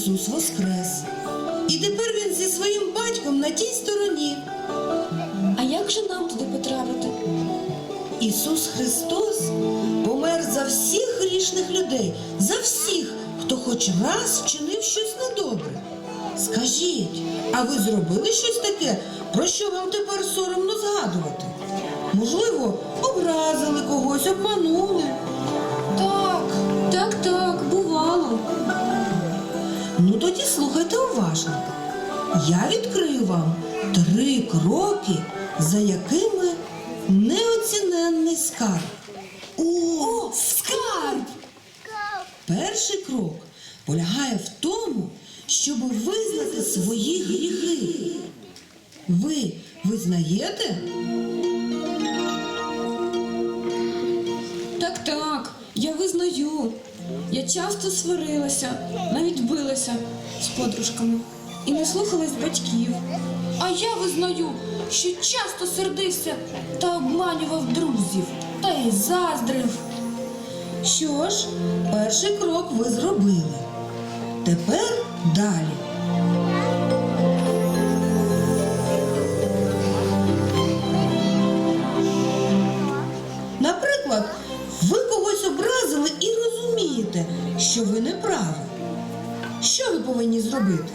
Ісус воскрес. І тепер він зі своїм батьком на тій стороні. А як же нам туди потрапити? Ісус Христос помер за всіх грішних людей, за всіх, хто хоч раз вчинив щось недобре. Скажіть, а ви зробили щось таке, про що вам тепер соромно згадувати? Можливо, образили когось, обманули. Так, так, так, бувало. Слухайте уважно. Я відкрию вам три кроки, за якими неоціненний скарб. О, скарб! Перший крок полягає в тому, щоб визнати свої гріхи. Ви визнаєте? Так, так, я визнаю. Я часто сварилася, навіть билася з подружками і не слухалась батьків. А я визнаю, що часто сердився та обманював друзів, та й заздрив. Що ж, перший крок ви зробили. Тепер далі. Що ви не праві. Що ви повинні зробити?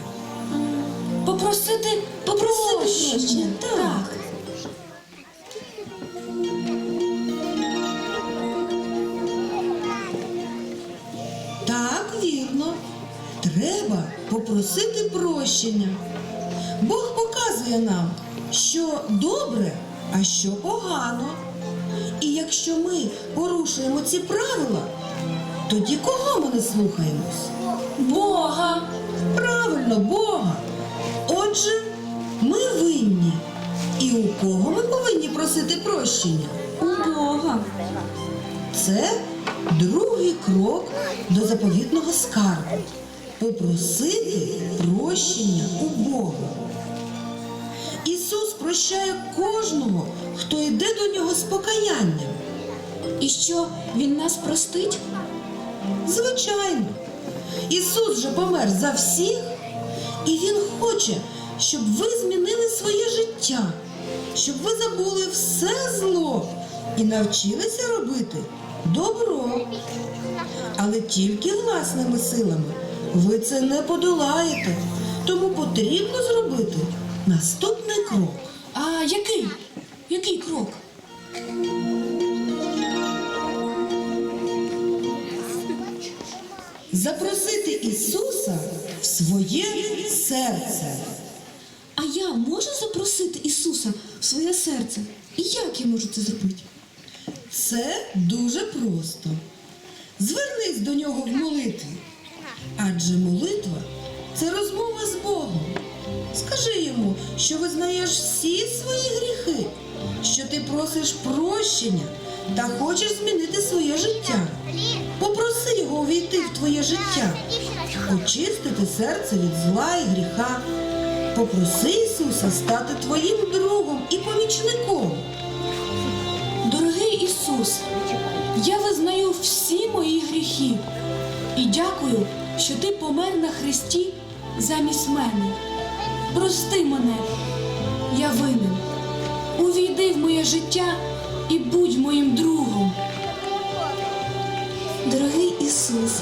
Попросити, попросити Прощення, так. Так, вірно. Треба попросити прощення. Бог показує нам, що добре, а що погано. І якщо ми порушуємо ці правила, тоді кого ми не слухаємось? Бога. Правильно, Бога. Отже, ми винні. І у кого ми повинні просити прощення? У Бога. Це другий крок до заповітного скарбу. Попросити прощення у Бога. Ісус прощає кожного, хто йде до нього з покаянням. І що він нас простить? Звичайно, Ісус же помер за всіх, і Він хоче, щоб ви змінили своє життя, щоб ви забули все зло і навчилися робити добро. Але тільки власними силами ви це не подолаєте, тому потрібно зробити наступний крок. А який? Який крок? Запросити Ісуса в своє серце. А я можу запросити Ісуса в своє серце? І як я можу це зробити? Це дуже просто. Звернись до нього в молитві. Адже молитва це розмова з Богом. Скажи йому, що визнаєш всі свої гріхи, що ти просиш прощення та хочеш змінити своє життя. Попроси його увійти в твоє життя, очистити серце від зла і гріха. Попроси Ісуса стати твоїм другом і помічником. Дорогий Ісус, я визнаю всі мої гріхи і дякую, що ти помер на хресті замість мене. Прости мене, я винен. Увійди в моє життя і будь моїм другом. Дорогий Ісус,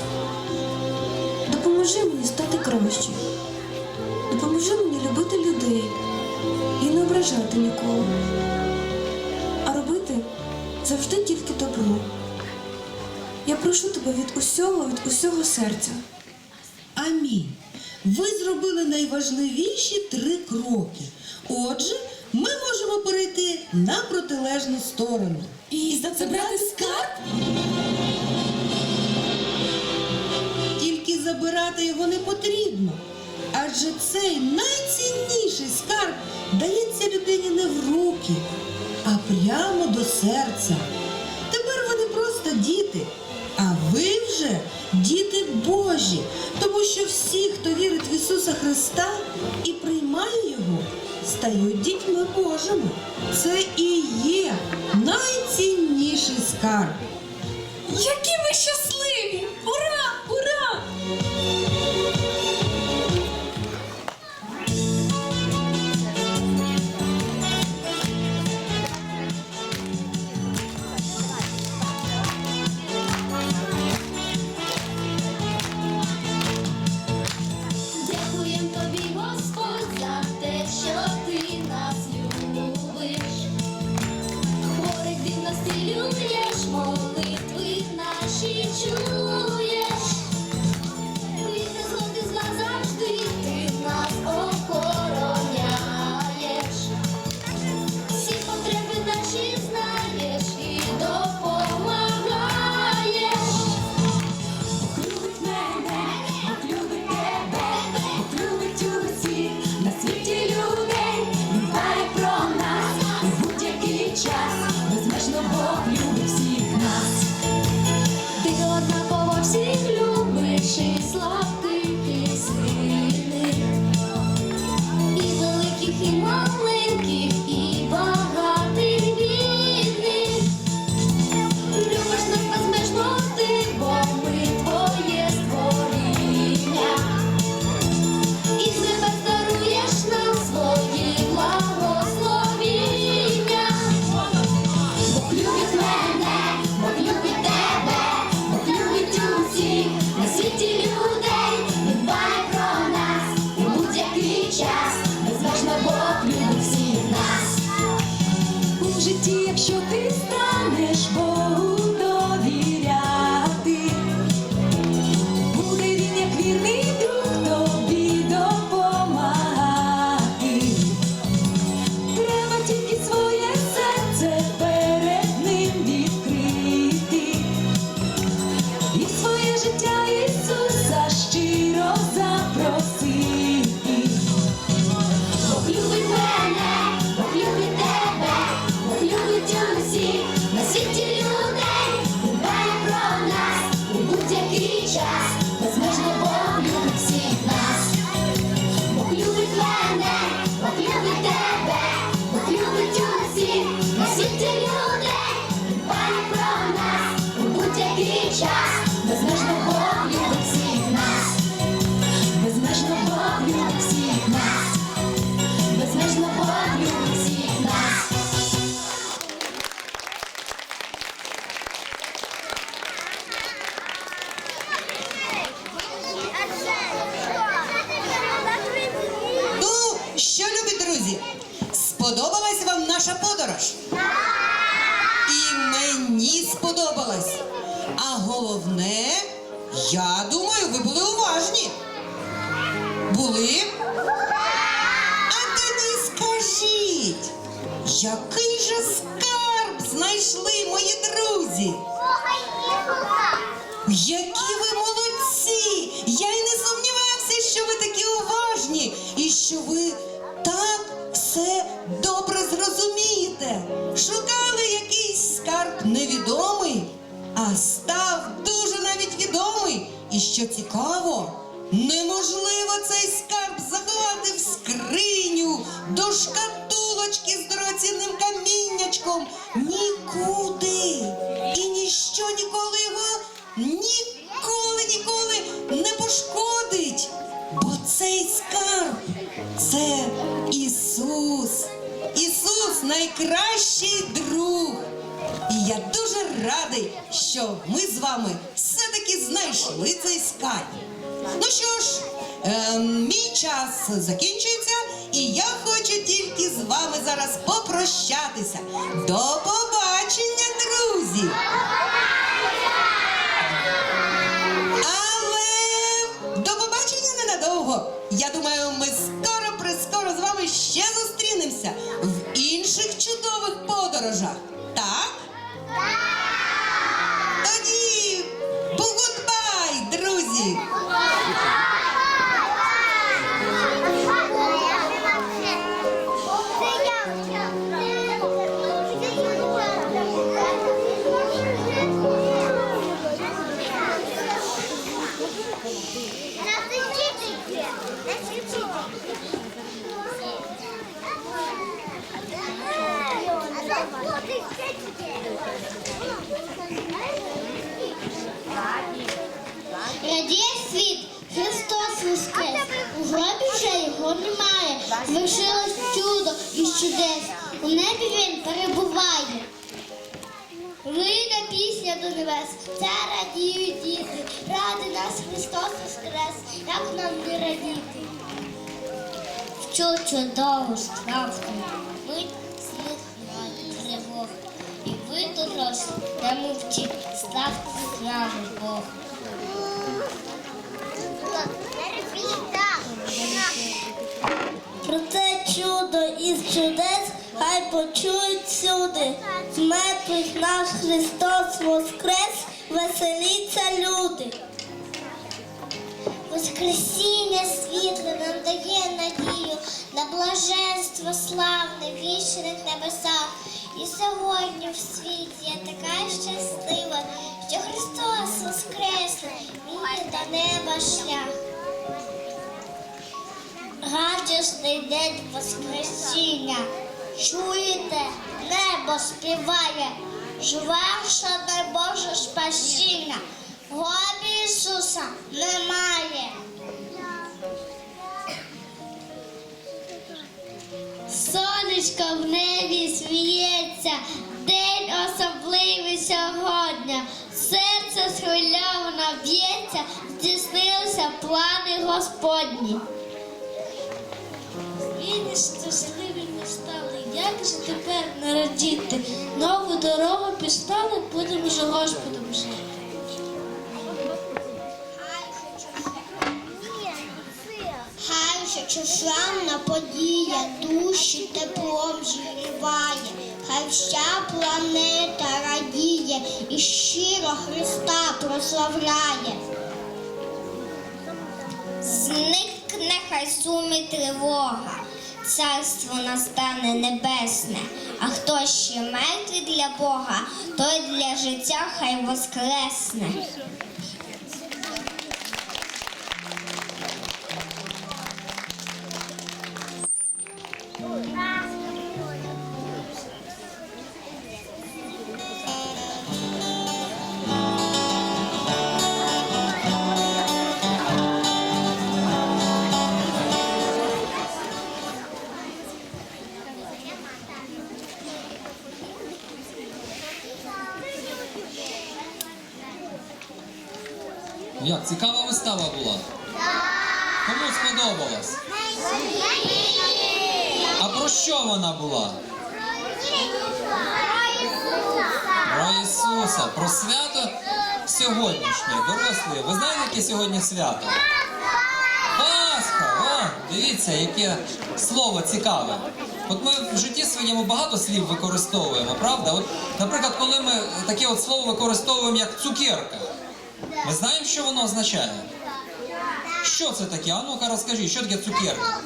допоможи мені стати кращою. Допоможи мені любити людей і не ображати нікого а робити завжди тільки добро. Я прошу тебе від усього, від усього серця. Амінь. Ви зробили найважливіші три кроки. Отже, ми можемо перейти на протилежну сторону. І забрати скарб? Тільки забирати його не потрібно. Адже цей найцінніший скарб дається людині не в руки, а прямо до серця. Тепер вони просто діти, а ви вже діти Божі, тому що всі, хто вірить в Ісуса Христа і приймає Його, стають дітьми Божими. Це і є найцінніший скарб. Які ви щасливі! житті, якщо ти станеш Богу. já. Шукали якийсь скарб невідомий, а став дуже навіть відомий. І що цікаво, неможливо цей скарб вами все-таки знайшли цей скарб. Ну що ж, е, мій час закінчується, і я хочу тільки з вами зараз попрощатися. До побачення, друзі! Радіє світ, Христос воскрес, у гробі вже його немає. Звершилось чудо і чудес. У небі він перебуває. Вийде пісня до небес, це радіють діти. Ради нас Христос воскрес, як нам не радіти. Цю чудову страшну мить сміх тривог. І ви, дорослі, не мовчіть, ставте з нами Бог. Про це чудо із чудес хай почують всюди. З мертвих наш Христос воскрес, веселіться люди. Воскресіння світле нам дає надію на блаженство славне вічних небесах. І сьогодні в світі я така щаслива, що Христос воскресне, мені до неба шлях. Радісний день Воскресіння. Чуєте, небо співає, звершене Боже спасіння. Гробі Ісуса немає. Сонечко в небі сміється, день особливий сьогодні. Серце схвильовано б'ється, здійснилися плани Господні. Війни щасливі ми стали, як же тепер не? Нову дорогу пістали, будемо же Господом жити. Хай же подія душі теплом зігріває, хай вся планета радіє і щиро Христа прославляє. Зникне хай суми тривога, царство настане небесне, а хто ще мертвий для Бога, той для життя хай воскресне. Як цікава вистава була? Кому сподобалось? А про що вона була? Про Ісуса, про свято сьогоднішнє, дорослі. Ви знаєте, яке сьогодні свято? Пасха! О, дивіться, яке слово цікаве. От ми в житті своєму багато слів використовуємо, правда? От, наприклад, коли ми таке от слово використовуємо як цукерка, ми знаємо, що воно означає? Що це таке? А ну-ка розкажи, що таке цукерка?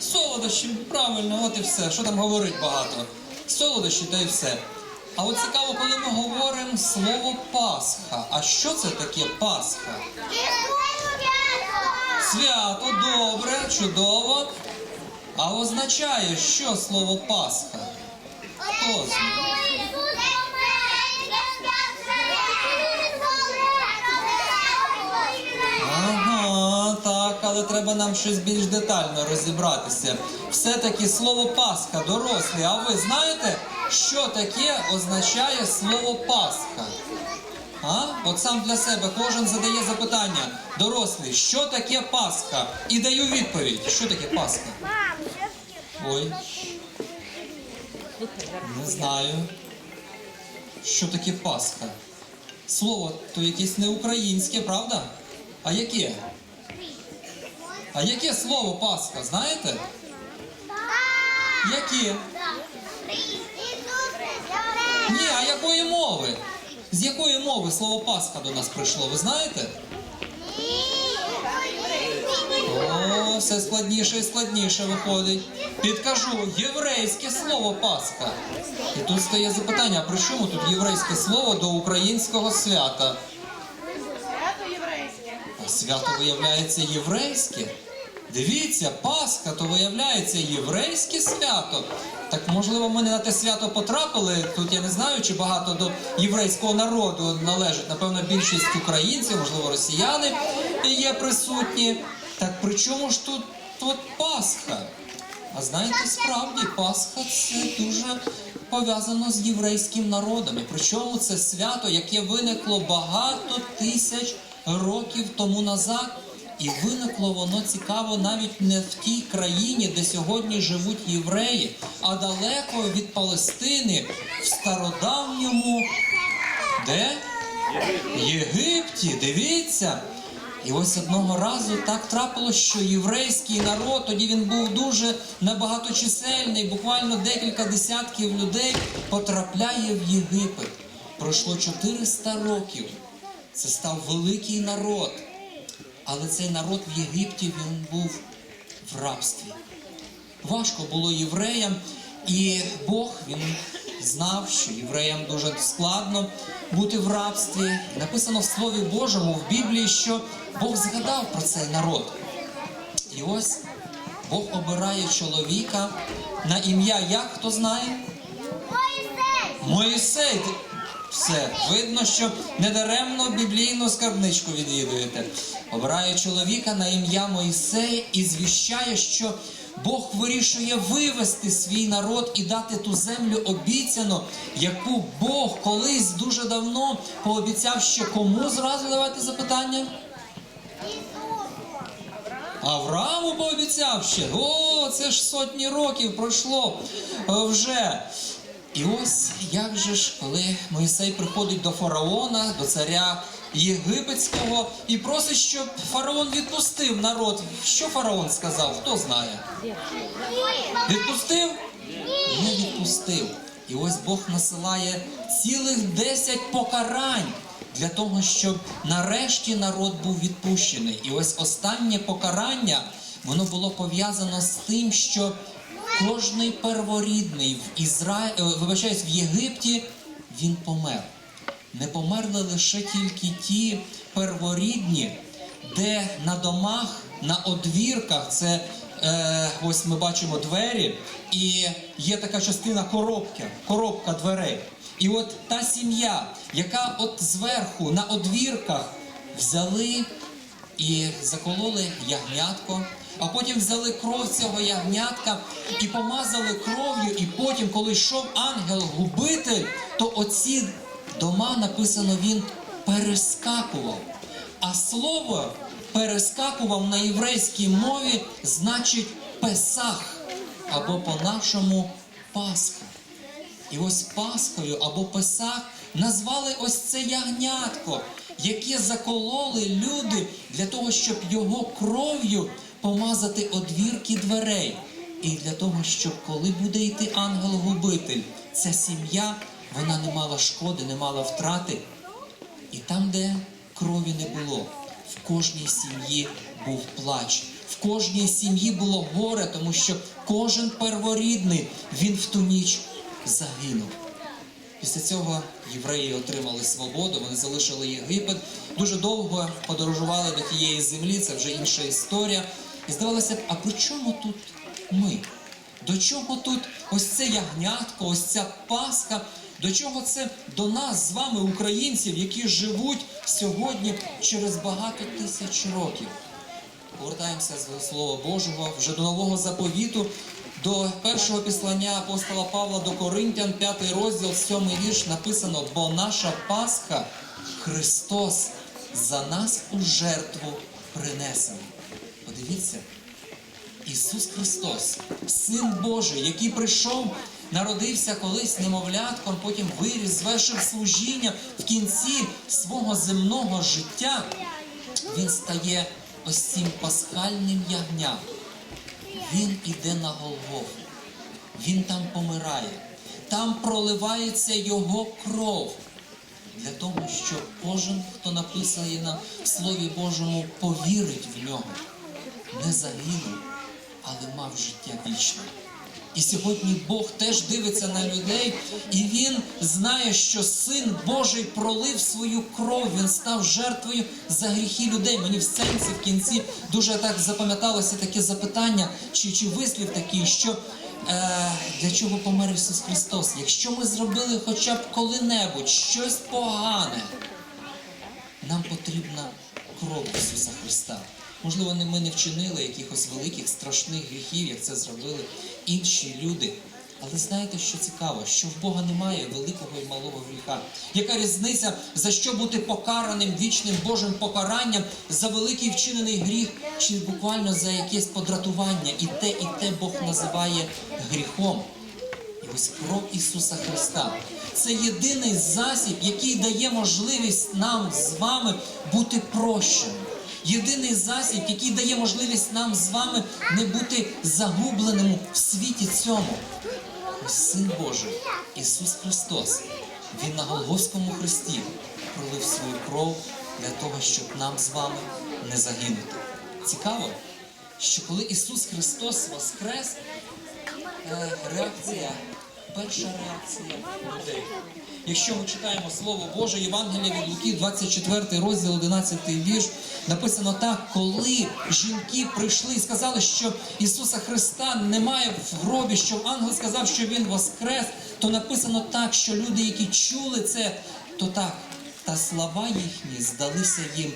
Солодощі, правильно, от і все. Що там говорить багато? Солодощі, та й все. А от цікаво, коли ми говоримо слово Пасха. А що це таке Пасха? Свято, добре, чудово. А означає, що слово Пасха? Хто? Ага, так, але треба нам щось більш детально розібратися. Все-таки слово Пасха, дорослі, а ви знаєте, що таке означає слово Пасха? А? От сам для себе кожен задає запитання. Дорослий, що таке Пасха? І даю відповідь. Що таке Пасха? Ой. Не знаю. Що таке Пасха? Слово то якесь не українське, правда? А яке? А яке слово Пасха, знаєте? Яке? Ні, а якої мови? З якої мови слово Пасха до нас прийшло, ви знаєте? О, все складніше і складніше виходить. Підкажу, єврейське слово Пасха. І тут стає запитання, а при чому тут єврейське слово до українського свята? Свято А свято виявляється єврейське. Дивіться, Пасха то виявляється єврейське свято. Так можливо, ми не на те свято потрапили. Тут я не знаю, чи багато до єврейського народу належить. Напевно, більшість українців, можливо, росіяни є присутні. Так при чому ж тут, тут Пасха? А знаєте, справді Пасха це дуже пов'язано з єврейським народом. І причому це свято, яке виникло багато тисяч років тому назад. І виникло воно цікаво навіть не в тій країні, де сьогодні живуть євреї, а далеко від Палестини, в стародавньому де? Єгипті, дивіться. І ось одного разу так трапилось, що єврейський народ, тоді він був дуже набагаточисельний, буквально декілька десятків людей потрапляє в Єгипет. Пройшло 400 років. Це став великий народ. Але цей народ в Єгипті він був в рабстві. Важко було євреям, і Бог він знав, що євреям дуже складно бути в рабстві. Написано в Слові Божому в Біблії, що Бог згадав про цей народ. І ось Бог обирає чоловіка на ім'я як хто знає? Моїсей. Все, видно, що недаремно біблійну скарбничку відвідуєте. Обирає чоловіка на ім'я Моїсей і звіщає, що Бог вирішує вивести свій народ і дати ту землю обіцяну, яку Бог колись дуже давно пообіцяв ще кому зразу давайте запитання? Аврааму пообіцяв ще. О, це ж сотні років пройшло вже. І ось як же ж, коли Моїсей приходить до фараона, до царя єгипетського, і просить, щоб фараон відпустив народ. Що фараон сказав? Хто знає? Відпустив? Не відпустив. І ось Бог насилає цілих десять покарань для того, щоб нарешті народ був відпущений. І ось останнє покарання воно було пов'язано з тим, що кожний перворідний в Ізра... е, вибачаюсь, в Єгипті він помер. Не померли лише тільки ті перворідні, де на домах, на одвірках, це е, ось ми бачимо двері, і є така частина коробки, коробка дверей. І от та сім'я, яка от зверху на одвірках взяли і закололи ягнятко, а потім взяли кров цього ягнятка і помазали кров'ю, і потім, коли йшов ангел-губитель, то оці дома написано він перескакував. А слово перескакував на єврейській мові значить Песах або по-нашому Пасха. І ось Пасхою або Песах назвали ось це ягнятко, яке закололи люди для того, щоб його кров'ю помазати одвірки дверей. І для того, щоб коли буде йти ангел-губитель, ця сім'я вона не мала шкоди, не мала втрати. І там, де крові не було, в кожній сім'ї був плач, в кожній сім'ї було горе, тому що кожен перворідний він в ту ніч загинув. Після цього євреї отримали свободу, вони залишили Єгипет, дуже довго подорожували до тієї землі, це вже інша історія. І здавалося б, а при чому тут ми? До чого тут ось це ягнятко, ось ця Пасха? До чого це до нас з вами, українців, які живуть сьогодні через багато тисяч років? Повертаємося з Слова Божого вже до нового заповіту, до першого післання апостола Павла до Коринтян, п'ятий розділ, сьомий вірш написано: бо наша Пасха Христос за нас у жертву принесений. Подивіться, Ісус Христос, Син Божий, який прийшов, народився колись немовлятком, потім виріс, звершив служіння в кінці свого земного життя, Він стає ось цим пасхальним ягням. Він іде на Голгофу. Він там помирає. Там проливається його кров для того, щоб кожен, хто написає на Слові Божому, повірить в нього, не загинув, але мав життя вічне. І сьогодні Бог теж дивиться на людей, і Він знає, що Син Божий пролив свою кров, він став жертвою за гріхи людей. Мені в сенсі в кінці дуже так запам'яталося таке запитання, чи, чи вислів такий, що е, для чого помер Ісус Христос? Якщо ми зробили хоча б коли-небудь щось погане, нам потрібна кров Ісуса Христа. Можливо, ми не вчинили якихось великих страшних гріхів, як це зробили інші люди. Але знаєте, що цікаво, що в Бога немає великого і малого гріха. Яка різниця, за що бути покараним вічним Божим покаранням за великий вчинений гріх, чи буквально за якесь подратування? І те, і те Бог називає гріхом. І ось кров Ісуса Христа. Це єдиний засіб, який дає можливість нам з вами бути прощеними. Єдиний засіб, який дає можливість нам з вами не бути загубленим в світі цьому. Син Божий, Ісус Христос, Він на Голгофському хресті пролив свою кров для того, щоб нам з вами не загинути. Цікаво, що коли Ісус Христос воскрес, Е, реакція, перша реакція людей. Якщо ми читаємо Слово Боже, Євангелія від Луки, 24 розділ, 11 вірш, написано так, коли жінки прийшли і сказали, що Ісуса Христа немає в гробі, що ангел сказав, що Він воскрес, то написано так, що люди, які чули це, то так, та слова їхні здалися їм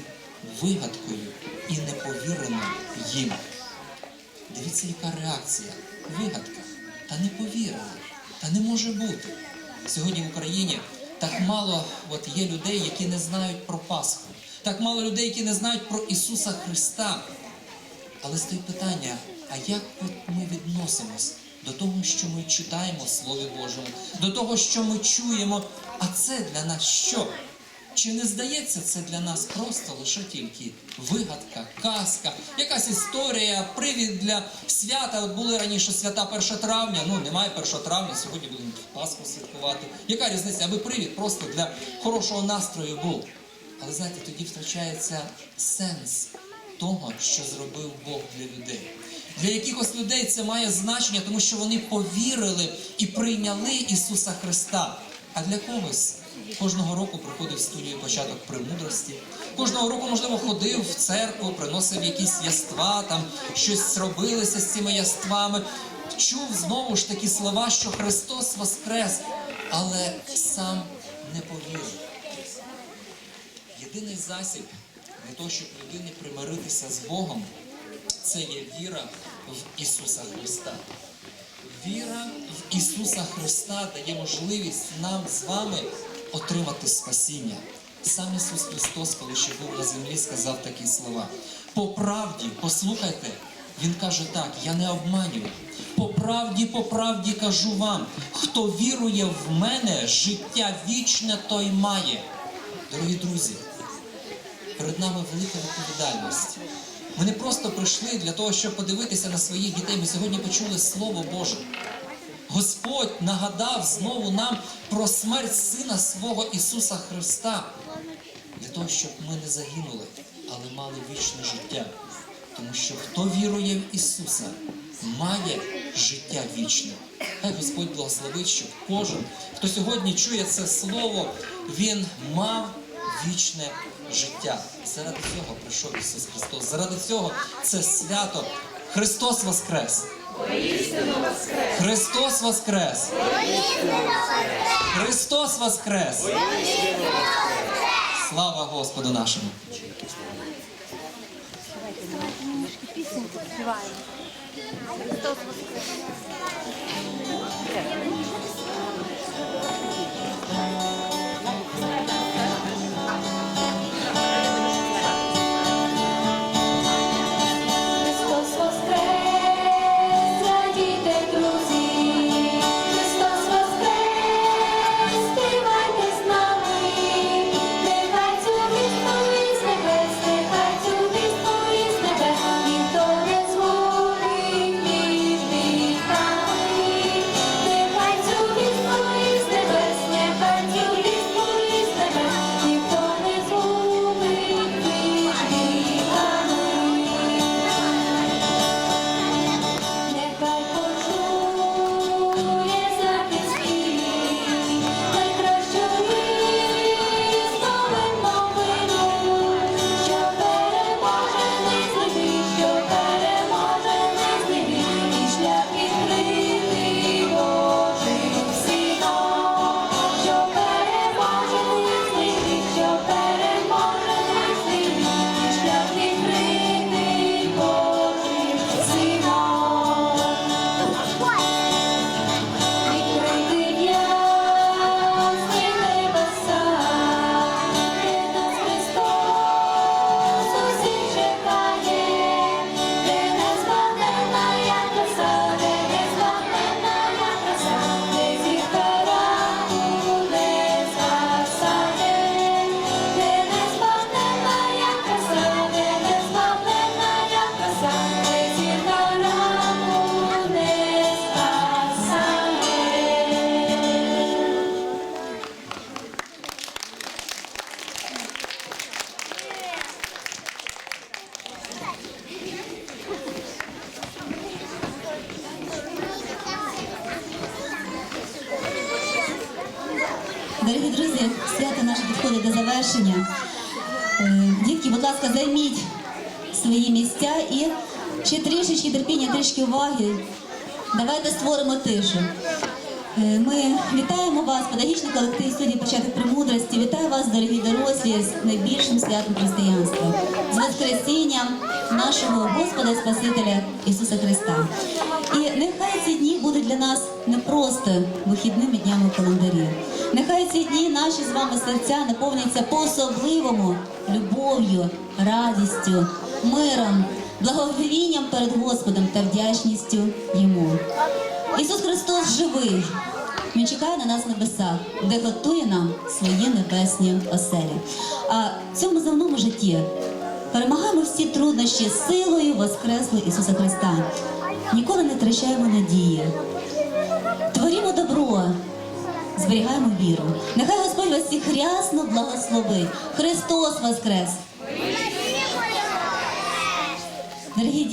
вигадкою і не повірено їм. Дивіться, яка реакція. Вигадка. Та не повірили. Та не може бути. Сьогодні в Україні так мало от є людей, які не знають про Пасху. Так мало людей, які не знають про Ісуса Христа. Але стоїть питання: а як от ми відносимось до того, що ми читаємо в Слові Божому, до того, що ми чуємо? А це для нас що? Чи не здається це для нас просто лише тільки вигадка, казка, якась історія, привід для свята? От були раніше свята 1 травня, ну немає 1 травня, сьогодні будемо Пасху святкувати. Яка різниця? Аби привід просто для хорошого настрою був. Але знаєте, тоді втрачається сенс того, що зробив Бог для людей. Для якихось людей це має значення, тому що вони повірили і прийняли Ісуса Христа. А для когось кожного року приходив в студію початок премудрості. Кожного року, можливо, ходив в церкву, приносив якісь яства, там щось робилося з цими яствами. Чув знову ж такі слова, що Христос воскрес, але сам не повірив. Єдиний засіб для того, щоб людині примиритися з Богом, це є віра в Ісуса Христа. Віра в Ісуса Христа дає можливість нам з вами отримати спасіння. Сам Ісус Христос, коли ще був на землі, сказав такі слова. По правді, послухайте, Він каже так: я не обманюю. По правді, по правді кажу вам, хто вірує в мене, життя вічне, той має. Дорогі друзі, перед нами велика відповідальність. Ми не просто прийшли для того, щоб подивитися на своїх дітей. Ми сьогодні почули Слово Боже. Господь нагадав знову нам про смерть Сина свого Ісуса Христа, для того, щоб ми не загинули, але мали вічне життя. Тому що хто вірує в Ісуса, має життя вічне. Хай Господь благословить, щоб кожен, хто сьогодні чує це слово, він мав вічне життя. Заради цього прийшов Ісус Христос. Заради цього це свято. Христос Воскрес! Христос Воскрес! Христос Воскрес! Слава Господу нашому! Христос уваги. Давайте створимо тишу. Е, Ми вітаємо вас, педагогічний колектив студії початок премудрості. Вітаю вас, дорогі дорослі, з найбільшим святом християнства, з Воскресінням нашого Господа Спасителя Ісуса Христа. І нехай ці дні будуть для нас не просто вихідними днями в календарі. Нехай ці дні наші з вами серця наповняться по-особливому любов'ю, радістю, миром, благоговінням перед Господом та вдячністю Йому. Ісус Христос живий. Він чекає на нас в небесах, де готує нам свої небесні оселі. А в цьому земному житті перемагаємо всі труднощі силою Воскреслого Ісуса Христа. Ніколи не втрачаємо надії. Творімо добро, зберігаємо віру. Нехай Господь вас всіх рясно благословить. Христос Воскрес! Дорогі